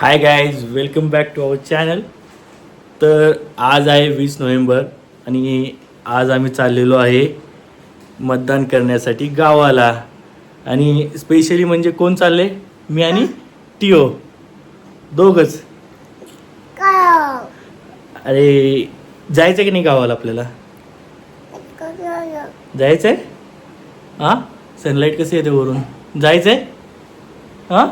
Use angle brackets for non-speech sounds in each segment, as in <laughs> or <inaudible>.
Hi guys welcome back to our channel तर आज आहे वीस नोव्हेंबर आणि आज आम्ही चाललेलो आहे मतदान करण्यासाठी गावाला. आणि स्पेशली म्हणजे कोण चालले मी आणि टिओ दोघच. अरे जायचं की नाही गावाला आपल्याला? जायचं आहे हां? सनलाईट कसं येते वरून? जायचं आहे हां?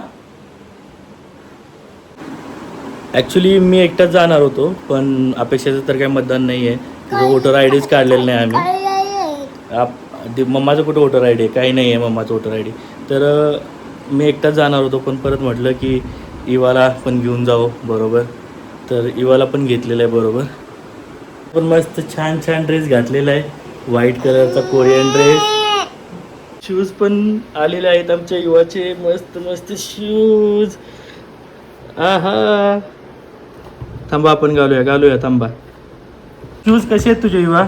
ॲक्च्युली मी एकटाच जाणार होतो पण अपेक्षेचं तर काही मतदान नाही आहे वोटर आय डीच काढलेलं नाही आम्ही. आप ते मम्माचं कुठं वोटर आय डी आहे? काही नाही आहे मम्माचं वोटर आय डी तर मी एकटाच जाणार होतो पण परत म्हटलं की इवाला पण घेऊन जावं बरोबर? तर इवाला पण घेतलेलं आहे बरोबर? पण मस्त छान छान ड्रेस घातलेला आहे. व्हाईट कलरचा कोरियन ड्रेस शूज पण आलेले आहेत आमच्या युवाचे. मस्त मस्त शूज आहा. थांबा आपण घालूया घालूया थांबा. शूज कसे आहेत तुझे युवा?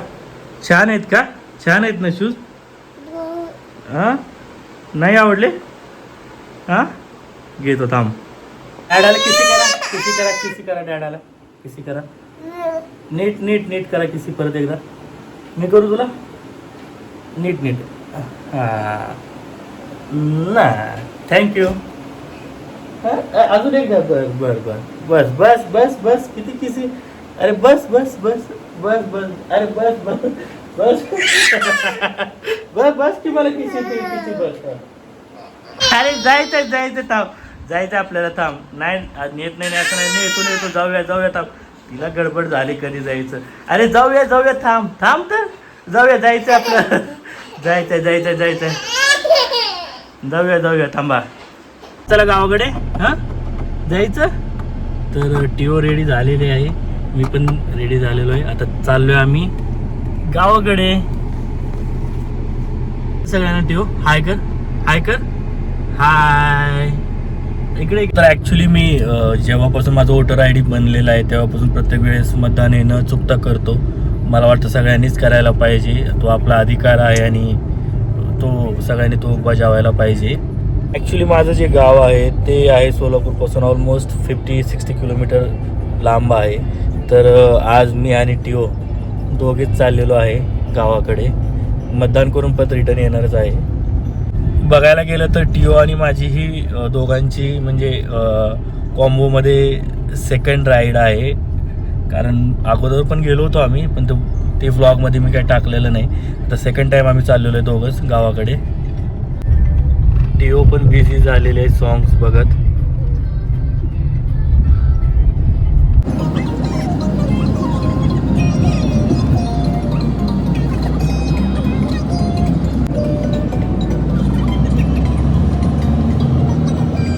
छान आहेत का? छान आहेत ना शूज हां? नाही आवडले? हां? घेतो थांब. डॅडाला किसी करा किसी करा किसी करा डॅडाला किसी करा. नीट नीट नीट करा किसी परत एकदा. मी करू तुला? नीट नीट. हां. ना. थँक्यू अजून एक बर बर बर. बस बस बस बस. किती किसी अरे बस बस बस. बस बस. अरे बस बस. बस. <laughs> बस बस की मला किसी किसी बस अरे जायचं जायचं थांब. जायचं आपल्याला थांब. नाही आज नेत नाही नाही असं नाही. नाही येतो येतो जाऊया जाऊया थांब. तिला गडबड झाली कधी जायचं. अरे जाऊया जाऊया थांब. थांब तर. जाऊया जायचं आपलं. <laughs> जायचं जायचं जायचं जाऊया जाऊया थांबा. चला गावाकडे हां? जायचं? तर टिओ रेडी झालेले आहे. मी पण रेडी झालेलो आहे. आता चाललोय आम्ही गावाकडे. सगळ्यांना टिओ हाय कर हाय कर हाय. इकडे तर ॲक्च्युली मी जेव्हापासून माझं वोटर आय डी बनलेला आहे तेव्हापासून प्रत्येक वेळेस मतदान हे न चुकता करतो. मला वाटतं सगळ्यांनीच करायला पाहिजे. तो आपला अधिकार आहे आणि तो सगळ्यांनी तो बजावायला पाहिजे. ॲक्च्युली माझं जे गाव आहे ते आहे सोलापूरपासून ऑलमोस्ट फिफ्टी सिक्स्टी किलोमीटर लांब आहे. तर आज मी आणि टिओ दोघेच चाललेलो आहे गावाकडे. मतदान करून पत रिटर्न येणारच आहे. बघायला गेलं तर टिओ आणि माझी ही दोघांची म्हणजे कॉम्बोमध्ये सेकंड राईड आहे. कारण अगोदर पण गेलो होतो आम्ही पण ते ते व्लॉगमध्ये मी काही टाकलेलं नाही. तर सेकंड टाईम आम्ही चाललेलो आहे दोघंच गावाकडे. टीओ पण बिझी झालेले आहे सॉंग्स बघत.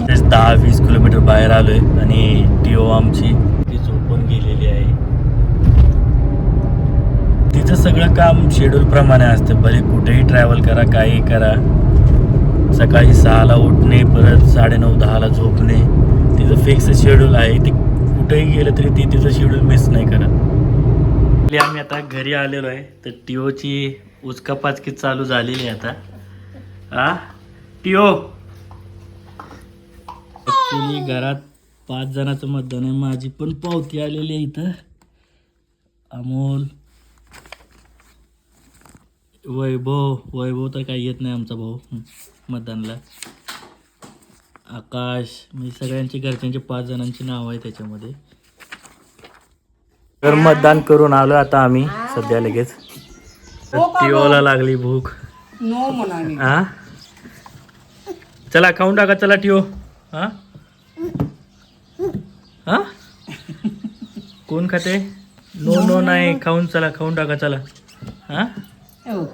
तेच दहा वीस किलोमीटर बाहेर आलोय आणि टीओ आमची ती झोपून गेलेली आहे. तिचं सगळं काम शेड्यूल प्रमाणे असतं. भले कुठेही ट्रॅव्हल करा काही करा सकाळी सहाला उठणे परत साडेनऊ दहाला झोपणे. तिचं फिक्स शेड्यूल आहे. ती कुठेही गेलं तरी ती तिचं शेड्यूल मिस नाही करत. आम्ही आता घरी आलेलो आहे. तर टिओची उचकापाचकी चालू झालेली आहे आता. आ? टिओ! ॲक्च्युली घरात पाच जणाचं मतदान आहे. माझी पण पावती आलेली आहे इथं. अमोल वैभव वैभव तर काही येत नाही आमचा भाऊ. हं, मतदानला. आकाश म्हणजे सगळ्यांची घरच्यांचे पाच जणांची नाव आहे त्याच्यामध्ये. तर मतदान करून आलो आता आम्ही सध्या लगेच. तर टिओला लागली भूक. नो हा चला खाऊन टाका चला टिओ हा हा कोण खाते? नो नो नाही. खाऊन चला खाऊन टाका चला. हा हो. हा हो, हो. <laughs>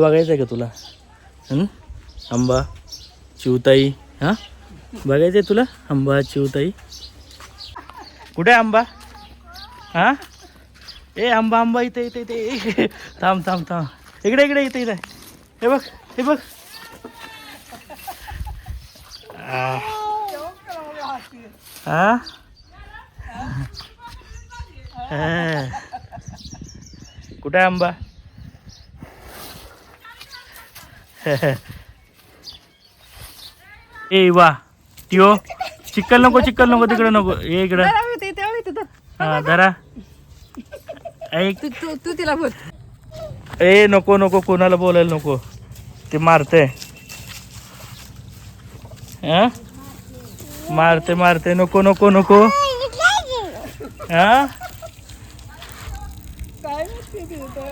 बघायचं आहे का तुला? आंबा चिवताई हा? बघायचं आहे तुला? आंबा चिवताई. कुठे आहे आंबा? हा? ए आंबा आंबा इथे इथे इथे. <laughs> थांब थांब थांब. इकडे इकडे इथे इथे. हे बघ हे बघ. आ. हा हा. कुठे आहे आंबा ए वा टिओ चिक्कल नको चिक्कल नको तिकडे नको ये इकडं. हा धरा ऐक तू तू तू तिला बोल ए नको नको कोणाला बोलायला नको ते मारते हा मारते मारते नको नको नको हा Ay, me tiene todo.